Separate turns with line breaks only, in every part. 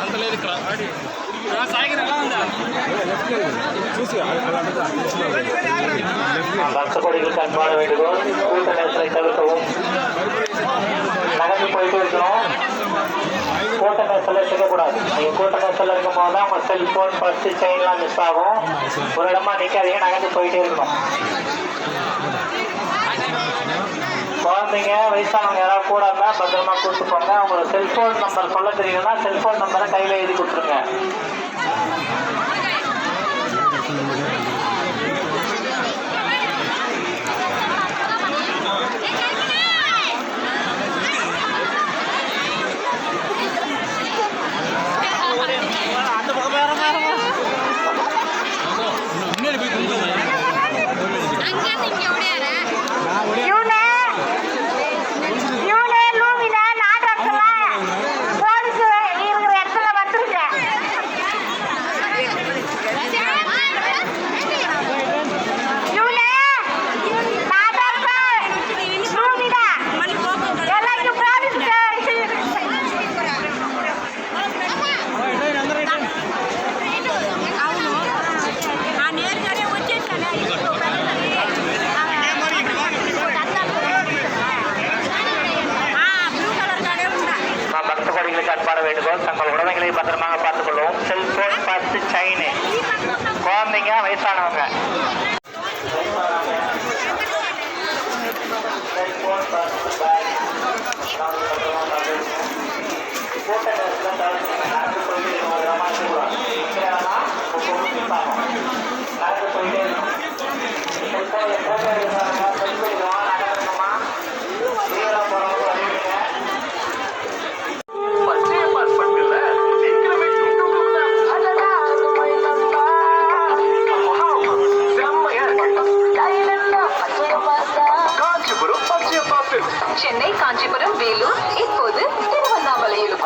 అందులో ఇక్కడ
பக்தகோடிகள் கண்பாட வேண்டுகோள் கூட்ட நேரத்தை தவிர்க்கவும். போயிட்டு இருக்கணும் கூட்ட நேரத்தில் இருக்கக்கூடாது. நீங்கள் கூட்ட நேரத்தில் தான் உங்கள் செல்ஃபோன் பர்ஸு செயின்லாம் மிஸ் ஆகும். ஒரு இடமா நிற்காதீங்க நகர்ந்து போயிட்டே இருக்கணும். குழந்தைங்க வயசானவங்க யாராவது கூட இருந்தால் பத்திரமா கூப்பிட்டு போங்க. உங்களுக்கு செல்போன் நம்பர் சொல்ல தெரியலன்னா செல்போன் நம்பரை கையில் எழுதி கொடுத்துருங்க. அன்பான வேண்டுகோள் தங்கள் உடமைகளை பத்திரமாக பார்த்துக்கொள்ளவும் செல்போன் பார்த்து செயின் குழந்தைங்க வயசானவங்க.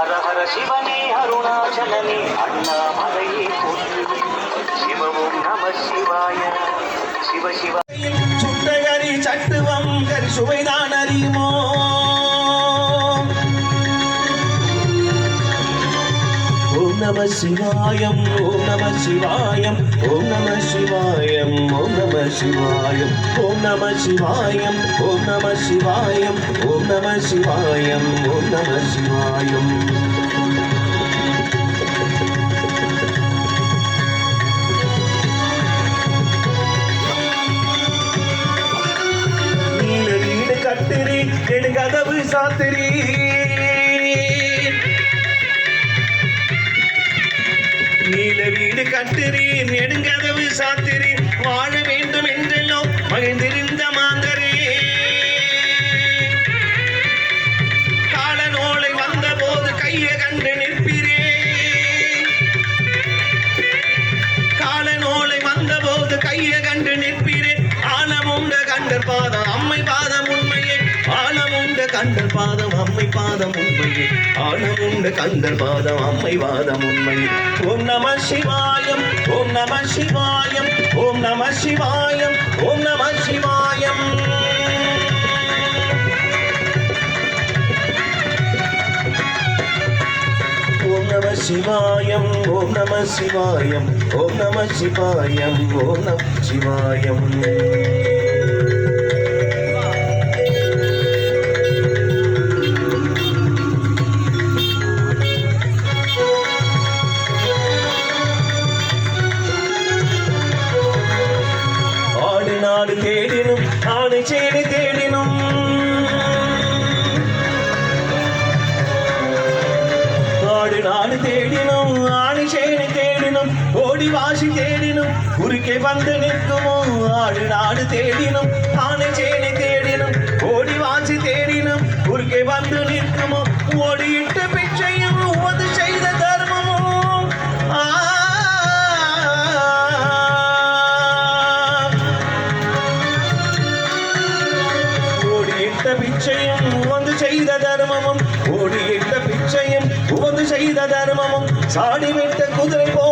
ஹர ஹர சிவனே அருணாச்சலனே அண்ணாமலையே போற்று சிவமும் நம சிவாய. சிவ சிவ.
சுட்டகரி சட்டுவம் கரி சுவைதான் அறியுமோ நம சிவாயம் ஓம் நம சிவாயம் ஓம் நம சிவாயம் ஓம் நம சிவாயம் ஓம் நம சிவாயம் ஓம் நம சிவாயம் ஓம் நம சிவாயம் ஓம் நம சிவாயம். நீல வீடு கட்டுறி நெடுங்கதவு சாத்திரி. நீல வீடு கட்டுறீர் நெடுங்கதவு சாத்திரீர் வாழ வேண்டும் என்றெல்லாம் மகிழ்ந்திருந்த மாந்தரே. காலநோலை வந்தபோது கையை கண்டு நிற்பிரே. காலநோலை வந்தபோது கையை கண்டு நிற்பிரே. ஆனமுண்ட கண்டர் பாதம் அம்மை பாதம் உண்மையே கந்தர் பாதம் அம்மை பாதம் உண்மை ஆழம் உண்டு கந்தர் பாதம் அம்மை வாதம் உண்மை ஓம் நம சிவாயம் ஓம் நம சிவாயம் ஓம் நம சிவாயம் ஓம் நம சிவாயம். சிவாயம் ஓம் நம சிவாயம் ஓம் நம சிவாயம் ஓம் நம சிவாயம். நாடு தேடினும் ஆடு சேடு தேடினும் ஆடு நாடு தேடினும் ஆடு சேடு தேடினும் ஓடி வாசி தேடினும் குறுக்கே வந்து நிற்குமோ ஆடு நாடு தேடினும் ஆடு சேடு தேடினும் ஓடி வாசி தேடினும் குறுக்கே வந்து நிற்குமோ ஓடியிட்டு உமது செய்த தர்மமும் சாடி விட்ட குதிரை போ